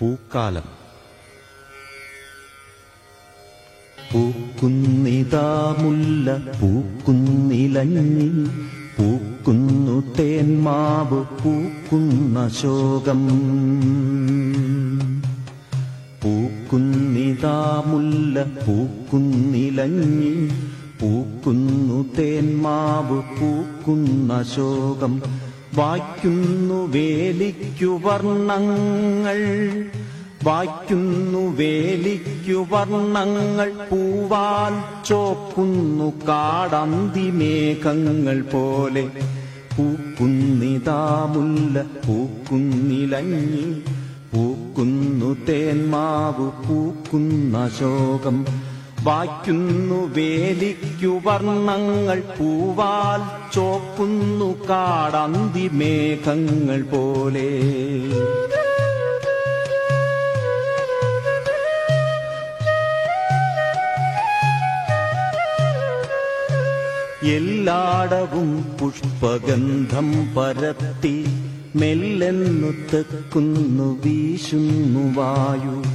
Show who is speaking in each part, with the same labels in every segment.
Speaker 1: പൂക്കാലം. പൂക്കുന്നിതാ മുല്ല പൂക്കുന്നിലഞ്ഞി പൂക്കുന്നു തേന്മാവ് പൂക്കുന്ന ശോകം. പൂക്കുന്നിതാ മുല്ല പൂക്കുന്നിലഞ്ഞി പൂക്കുന്നു തേന്മാവ് പൂക്കുന്ന ശോകം. വായ്ക്കുന്നു വേലിക്കു വർണങ്ങൾ. വായ്ക്കുന്നു വേലിക്കു വർണങ്ങൾ. പൂവാൽ ചോക്കുന്നു കാടന്തി മേഘങ്ങൾ പോലെ പൂക്കുന്നിതാമുല്ല പൂക്കുന്നിലഞ്ഞി. പൂക്കുന്നു തേന്മാവ് പൂക്കുന്ന ശോകം. വായ്ക്കുന്നു വേലിക്കു വർണങ്ങൾ പൂവാൽ ചോക്കുന്നു കാടന്തി മേഘങ്ങൾ പോലെ. എല്ലാടവും പുഷ്പഗന്ധം പരത്തി മെല്ലെന്നു തെക്കുന്നു വീശുന്നു വായു.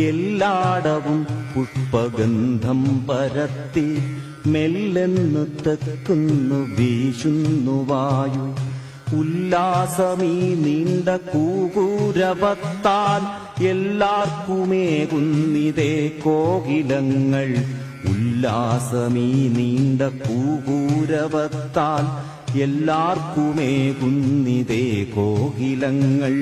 Speaker 1: എല്ലാടവും പുഷ്പഗന്ധം പരത്തി മെല്ലെന്നു തെക്കുന്നു വീശുന്നു വായു. ഉല്ലാസമീ നീണ്ട കൂകൂരവത്താൽ എല്ലാർക്കുമേകുന്നിതേ കോകിലങ്ങൾ. ഉല്ലാസമീ നീണ്ട കൂകൂരവത്താൽ എല്ലാർക്കുമേകുന്നിതേ കോകിലങ്ങൾ.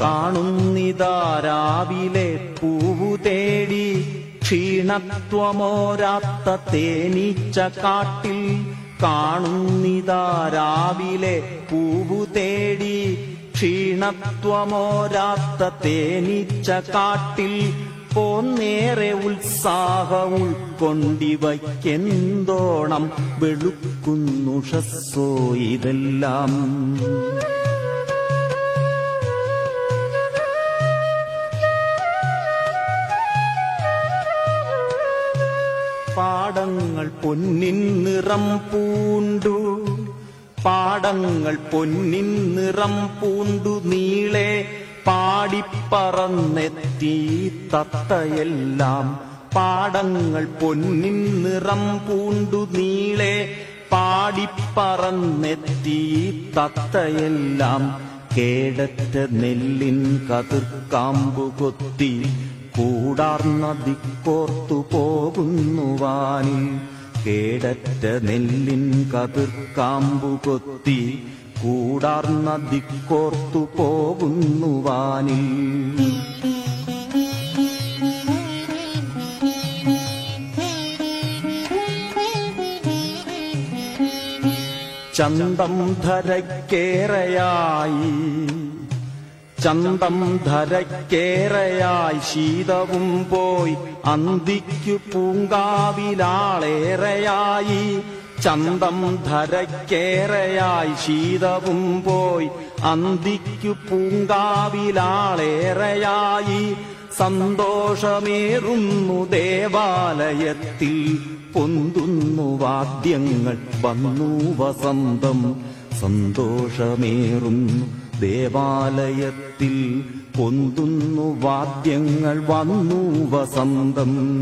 Speaker 1: കാണുന്നിതാ രാവിലെ പൂവു തേടി ക്ഷീണത്വമോരാത്ത തേനീച്ച കാട്ടിൽ കാണുന്നിതാ രാവിലെ പൂവു തേടി ക്ഷീണത്വമോരാത്ത തേനീച്ച കാട്ടിൽ പോന്നേറെ ഉത്സാഹം ഉൾക്കൊണ്ടിവയ്ക്കെന്തോണം വെളുക്കുന്നുഷസ്സോ ഇതെല്ലാം. പൊന്നിൻ നിറം പൂണ്ടു. പാടങ്ങൾ പൊന്നിൻ നിറം പൂണ്ടു. നീളെ പാടിപ്പറന്നെത്തി തത്തയെല്ലാം. പാടങ്ങൾ പൊന്നിൻ നിറം പൂണ്ടു. നീളെ പാടിപ്പറന്നെത്തി തത്തയെല്ലാം. കേടറ്റ നെല്ലിൻ കതിർക്കാമ്പു കൊത്തി. കൂടാർന്ന ദിക്കോർത്തു പോകുന്നുവാനിൽ കേടറ്റ നെല്ലിൻ കതിർക്കാമ്പു കൊത്തി കൂടാർന്ന ദിക്കോർത്തു പോകുന്നു വാനിൽ. ചന്തം ധരക്കേറയായി ചന്തം ധരക്കേറയായി ശീതവും പോയി. അന്തിക്കു പൂങ്കാവിലാളേറെയായി. ചന്തം ധരക്കേറയായി ശീതവും പോയി. അന്തിക്കു പൂങ്കാവിലാളേറെയായി. സന്തോഷമേറുന്നു ദേവാലയത്തിൽ. പൊന്തുന്നു വാദ്യങ്ങൾ വന്നു വസന്തം. സന്തോഷമേറുന്നു ദേവാലയത്തിൽ പൊന്തുന്നു വാദ്യങ്ങൾ വന്നു വസന്തം.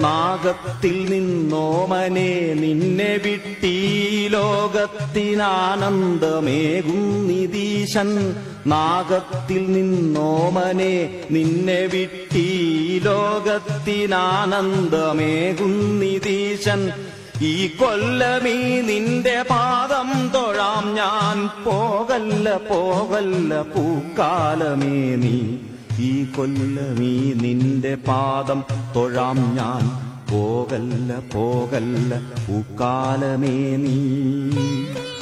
Speaker 1: നാഗത്തിൽ നിന്നോമനെ നിന്നെ വിട്ടീ ലോകത്തിനാനന്ദമേകും നിതീശൻ നാഗത്തിൽ നിന്നോമനെ നിന്നെ വിട്ടീ ലോകത്തിനാനന്ദമേകും നിതീശൻ ഈ കൊല്ലമീ നിന്റെ പാദം തൊഴാം ഞാൻ. പോകല്ല പോകല്ല പൂക്കാലമേ നീ. ഈ കൊല്ലമീ നിന്റെ പാദം തൊഴാം ഞാൻ. പോകല്ല പോകല്ല പൂക്കാലമേ നീ.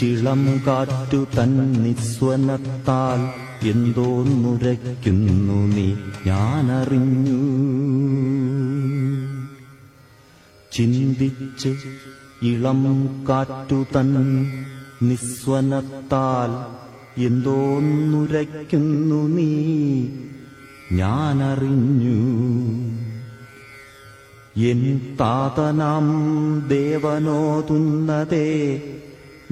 Speaker 1: ചിന്തിച്ചിളം കാറ്റു തന്നിസ്വനത്താൽ നിസ്വനത്താൽ എന്തോന്നുരയ്ക്കുന്നു നീ. ഞാനറിഞ്ഞു. ചിന്തിച്ച് ഇളം കാറ്റു തൻ നിസ്വനത്താൽ എന്തോ നുരയ്ക്കുന്നു നീ. ഞാനറിഞ്ഞു. എൻ താതനാം ദേവനോതുന്നതേ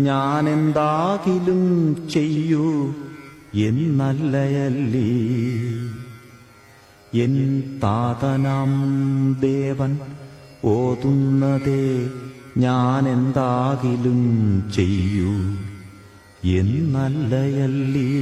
Speaker 1: ഞാനെന്താകിലും ചെയ്യൂ എന്നല്ലയല്ലേ. എൻ താതനാം ദേവൻ ഓതുന്നതേ ഞാനെന്താകിലും ചെയ്യൂ എന്നല്ലയല്ലീ.